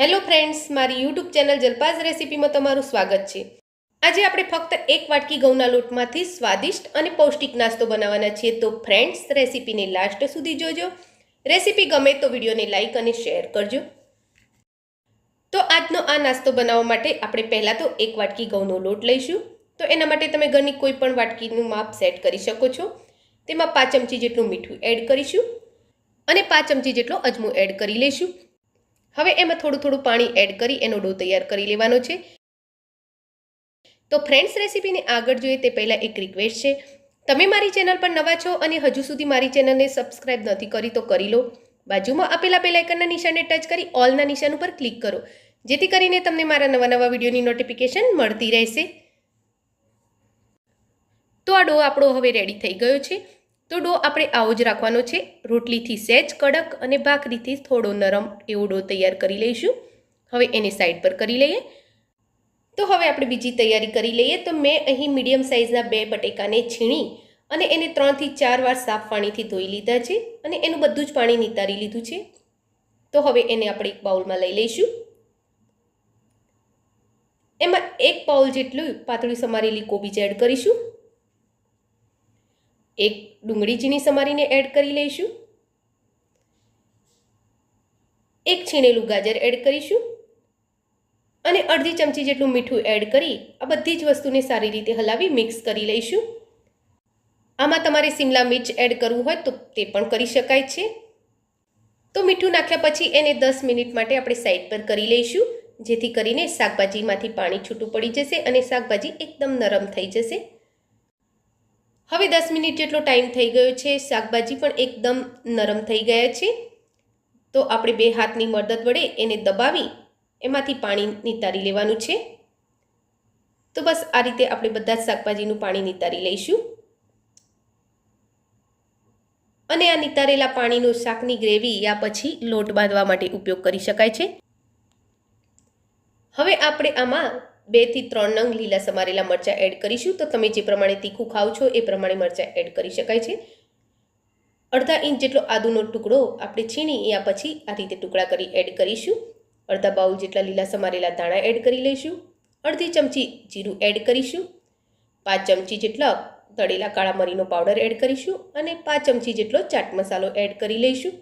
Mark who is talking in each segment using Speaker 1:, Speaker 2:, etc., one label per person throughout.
Speaker 1: Hello friends, મારી YouTube channel જલપાઝ રેસિપીમાં તમારું સ્વાગત છે. આજે આપણે ફક્ત એક વાટકી ઘઉંના લોટમાંથી સ્વાદિષ્ટ અને પૌષ્ટિક નાસ્તો બનાવવાના છીએ. તો ફ્રેન્ડ્સ, રેસીપીને લાસ્ટ સુધી જોજો. રેસીપી ગમે તો વિડીયોને લાઈક અને શેર કરજો. તો આજનો આ નાસ્તો બનાવવા માટે આપણે પહેલાં તો એક વાટકી ઘઉંનો લોટ લઈશું. તો એના માટે તમે ઘરની કોઈ પણ વાટકીનું માપ સેટ કરી શકો છો. તેમાં પાંચ ચમચી જેટલું મીઠું એડ કરીશું અને પાંચ ચમચી જેટલો અજમો એડ કરી લઈશું. હવે એમાં થોડું થોડું પાણી એડ કરી એનો ડો તૈયાર કરી લેવાનો છે. તો ફ્રેન્ડ્સ રેસીપીને આગળ જોઈએ તે પહેલાં એક રિક્વેસ્ટ છે. તમે મારી ચેનલ પર નવા છો અને હજુ સુધી મારી ચેનલને સબસ્ક્રાઇબ નથી કરી તો કરી લો. બાજુમાં આપેલા બે નિશાનને નિશાને ટચ કરી ઓલના નિશાન ઉપર ક્લિક કરો. જેથી કરીને તમને મારા નવા નવા વિડીયોની નોટિફિકેશન મળતી રહેશે. તો આ ડો આપણો હવે રેડી થઈ ગયો છે. તો ડો આપણે આવો જ રાખવાનો છે. રોટલીથી સહેજ કડક અને ભાખરીથી થોડો નરમ એવો ડો તૈયાર કરી લઈશું. હવે એને સાઈડ પર કરી લઈએ. તો હવે આપણે બીજી તૈયારી કરી લઈએ. તો મેં અહીં મીડિયમ સાઇઝના બે બટેકાને છીણી અને એને ત્રણથી ચાર વાર સાફ પાણીથી ધોઈ લીધા છે અને એનું બધું જ પાણી નિતારી લીધું છે. તો હવે એને આપણે એક બાઉલમાં લઈ લઈશું. એમાં એક બાઉલ જેટલું પાતળી સમારેલી કોબીજ એડ કરીશું. એક ડુંગળી ઝીણી સમારીને એડ કરી લઈશું. એક છીણેલું ગાજર એડ કરીશું. અને અડધી ચમચી જેટલું મીઠું એડ કરી આ બધી જ વસ્તુને સારી રીતે હલાવી મિક્સ કરી લઈશું. આમાં તમારે સિમલા મિર્ચ એડ કરવું હોય તો તે પણ કરી શકાય છે. તો મીઠું નાખ્યા પછી એને દસ મિનિટ માટે આપણે સાઈડ પર કરી લઈશું, જેથી કરીને શાકભાજીમાંથી પાણી છૂટું પડી જશે અને શાકભાજી એકદમ નરમ થઈ જશે. હવે દસ મિનિટ જેટલો ટાઈમ થઈ ગયો છે, શાકભાજી પણ એકદમ નરમ થઈ ગયા છે. તો આપણે બે હાથની મદદ વડે એને દબાવી એમાંથી પાણી નિતારી લેવાનું છે. તો બસ આ રીતે આપણે બધા જ શાકભાજીનું પાણી નિતારી લઈશું. અને આ નિતારેલા પાણીનો શાકની ગ્રેવી યા પછી લોટ બાંધવા માટે ઉપયોગ કરી શકાય છે. હવે આપણે આમાં બેથી ત્રણ નંગ લીલા સમારેલા મરચાં એડ કરીશું. તો તમે જે પ્રમાણે તીખું ખાવ છો, એ પ્રમાણે મરચાં એડ કરી શકાય છે. અડધા ઇંચ જેટલો આદુનો ટુકડો આપણે છીણી યા પછી આ રીતે ટુકડા કરી એડ કરીશું. અડધા બાઉલ જેટલા લીલા સમારેલા દાણા એડ કરી લઈશું. અડધી ચમચી જીરું એડ કરીશું. પાંચ ચમચી જેટલા તળેલા કાળા મરીનો પાવડર એડ કરીશું અને પાંચ ચમચી જેટલો ચાટ મસાલો એડ કરી લઈશું.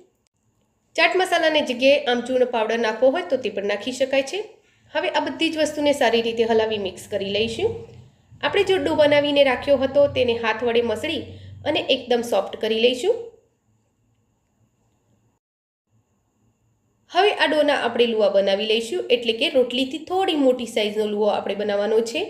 Speaker 1: ચાટ મસાલાની જગ્યાએ આમચૂર્ણ પાવડર નાખવો હોય તો તે પણ નાખી શકાય છે. હવે આ બધી જ વસ્તુને સારી રીતે હલાવી મિક્સ કરી લઈશું. આપણે જો ડો બનાવીને રાખ્યો હતો તેને હાથ વડે મસળી અને એકદમ સોફ્ટ કરી લઈશું. હવે આ ડોના આપણે લુવા બનાવી લઈશું, એટલે કે રોટલીથી થોડી મોટી સાઈઝનો લુવો આપણે બનાવવાનો છે.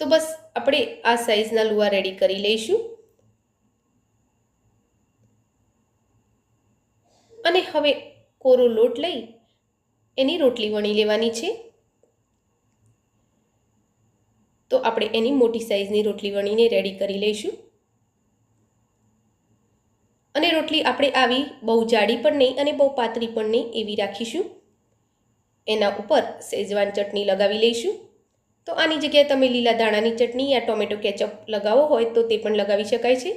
Speaker 1: તો બસ આપણે આ સાઈઝના લુવા રેડી કરી લઈશું. અને હવે કોરો લોટ લઈ એની રોટલી વણી લેવાની છે. તો આપણે એની મોટી સાઈઝની રોટલી વણીને રેડી કરી લઈશું. અને રોટલી આપણે આવી બહુ જાડી પણ નહીં અને બહુ પાતળી પણ નહીં એવી રાખીશું. એના ઉપર શેજવાન ચટણી લગાવી લઈશું. તો આની જગ્યાએ તમે લીલા દાણાની ચટણી યા ટોમેટો કેચઅપ લગાવો હોય તો તે પણ લગાવી શકાય છે.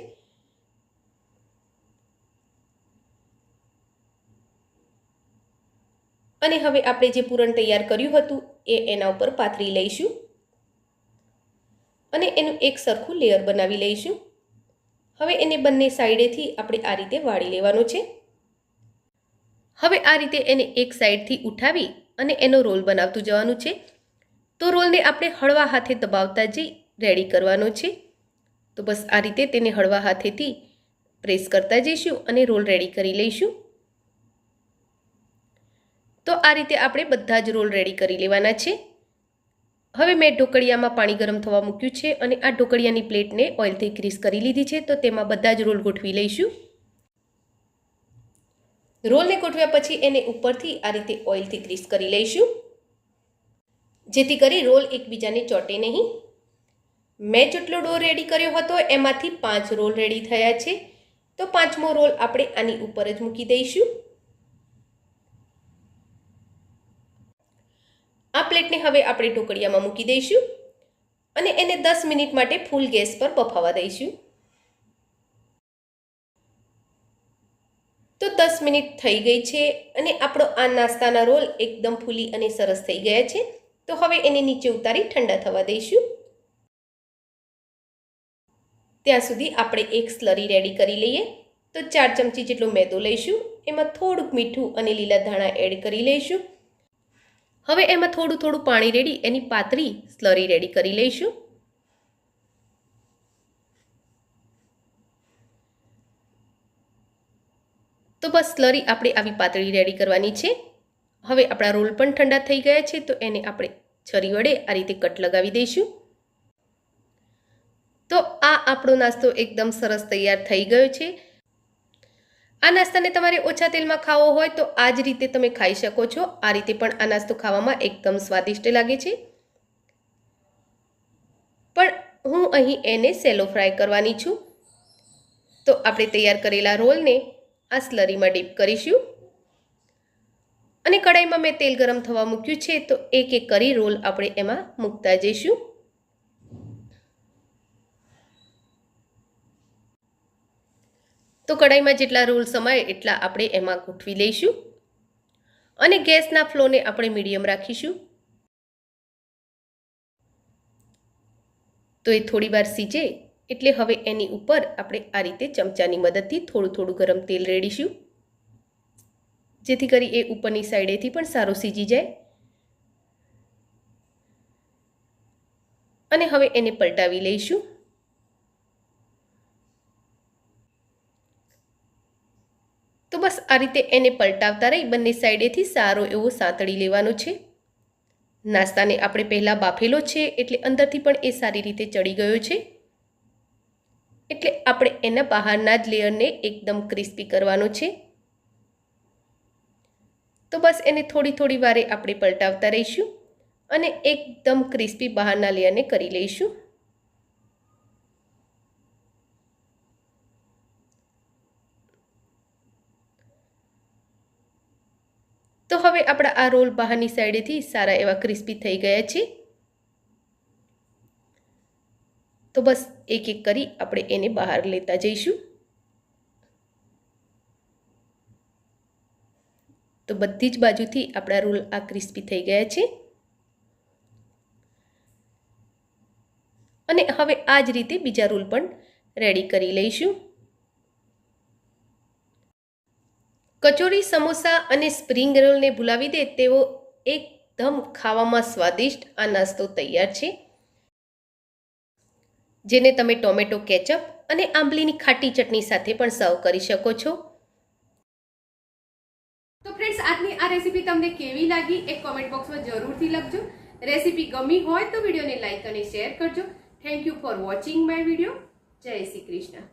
Speaker 1: અને હવે આપણે જે પૂરણ તૈયાર કર્યું હતું એ એના ઉપર પાથરી લઈશું. અને એનું એક સરખું લેયર બનાવી લઈશું. હવે એને બંને સાઈડેથી આપણે આ રીતે વાળી લેવાનો છે. હવે આ રીતે એને એક સાઈડથી ઉઠાવી અને એનો રોલ બનાવતું જવાનું છે. તો રોલને આપણે હળવા હાથે દબાવતા જઈ રેડી કરવાનો છે. તો બસ આ રીતે તેને હળવા હાથેથી પ્રેસ કરતા જઈશું અને રોલ રેડી કરી લઈશું. તો આ રીતે આપણે બધા જ રોલ રેડી કરી લેવાના છે. હવે મેં ઢોકળિયામાં પાણી ગરમ થવા મૂક્યું છે અને આ ઢોકળિયાની પ્લેટને ઓઇલથી ગ્રીસ કરી લીધી છે. તો તેમાં બધા જ રોલ ગોઠવી લઈશું. રોલને ગોઠવ્યા પછી એને ઉપરથી આ રીતે ઓઇલથી ગ્રીસ કરી લઈશું. જેથી કરી રોલ એકબીજાને ચોટે નહીં. મેં જેટલો ડો રેડી કર્યો હતો એમાંથી પાંચ રોલ રેડી થયા છે. તો પાંચમો રોલ આપણે આની ઉપર જ મૂકી દઈશું. પ્લેટને હવે આપણે ઢોકળિયામાં મૂકી દઈશું અને એને દસ મિનિટ માટે ફૂલ ગેસ પર બફાવા દઈશું. તો દસ મિનિટ થઈ ગઈ છે અને આપણો આ નાસ્તાના રોલ એકદમ ફૂલી અને સરસ થઈ ગયા છે. તો હવે એને નીચે ઉતારી ઠંડા થવા દઈશું. ત્યાં સુધી આપણે એક સ્લરી રેડી કરી લઈએ. તો ચાર ચમચી જેટલો મેદો લઈશું. એમાં થોડુંક મીઠું અને લીલા ધાણા એડ કરી લઈશું. હવે એમાં થોડું થોડું પાણી રેડી, એની પાતળી સ્લરી રેડી કરી લઈશું. તો બસ સ્લરી આપણે આવી પાતળી રેડી કરવાની છે. હવે આપણા રોલ પણ ઠંડા થઈ ગયા છે, તો એને આપણે છરી વડે આ રીતે કટ લગાવી દઈશું. તો આ આપણો નાસ્તો એકદમ સરસ તૈયાર થઈ ગયો છે. આ નાસ્તાને તમારે ઓછા તેલમાં ખાવો હોય તો આ જ રીતે તમે ખાઈ શકો છો. આ રીતે પણ આ નાસ્તો ખાવામાં એકદમ સ્વાદિષ્ટ લાગે છે. પણ હું અહીં એને સેલો ફ્રાય કરવાની છું. તો આપણે તૈયાર કરેલા રોલને આ સ્લરીમાં ડીપ કરીશું. અને કડાઈમાં મેં તેલ ગરમ થવા મૂક્યું છે તો એક એક કરી રોલ આપણે એમાં મૂકતા જઈશું. તો કઢાઈમાં જેટલા રોલ સમાય એટલા આપણે એમાં ગોઠવી લઈશું. અને ગેસના ફ્લોને આપણે મીડિયમ રાખીશું. તો એ થોડી વાર સીજે એટલે હવે એની ઉપર આપણે આ રીતે ચમચાની મદદથી થોડું થોડું ગરમ તેલ રેડીશું. જેથી કરી એ ઉપરની સાઈડેથી પણ સારો સીજી જાય. અને હવે એને પલટાવી લઈશું. તો બસ આ રીતે એને પલટાવતા રહી બંને સાઈડેથી સારો એવો સાંતળી લેવાનો છે. નાસ્તાને આપણે પહેલાં બાફેલો છે એટલે અંદરથી પણ એ સારી રીતે ચડી ગયો છે. એટલે આપણે એના બહારના જ લેયરને એકદમ ક્રિસ્પી કરવાનો છે. તો બસ એને થોડી થોડી વારે આપણે પલટાવતા રહીશું અને એકદમ ક્રિસ્પી બહારના લેયરને કરી લઈશું. તો હવે આપણા આ રોલ બહારની સાઈડેથી સારા એવા ક્રિસ્પી થઈ ગયા છે તો બસ એક એક કરી આપણે એને બહાર લેતા જઈશું. તો બધી જ બાજુથી આપણા રોલ આ ક્રિસ્પી થઈ ગયા છે. અને હવે આ જ રીતે બીજા રોલ પણ રેડી કરી લઈશું. કચોરી, સમોસા અને સ્પ્રિંગ રોલને ભૂલાવી દે તેવો એકદમ ખાવામાં સ્વાદિષ્ટ આ નાસ્તો તૈયાર છે. જેને તમે ટોમેટો કેચઅપ અને આંબલીની ખાટી ચટણી સાથે પણ સર્વ કરી શકો છો.
Speaker 2: તો ફ્રેન્ડ્સ આજની આ રેસીપી તમને કેવી લાગી એ કોમેન્ટ બોક્સમાં જરૂરથી લખજો. રેસીપી ગમી હોય તો વિડીયોને લાઇક અને શેર કરજો. Thank you for watching my video જય શ્રી કૃષ્ણ.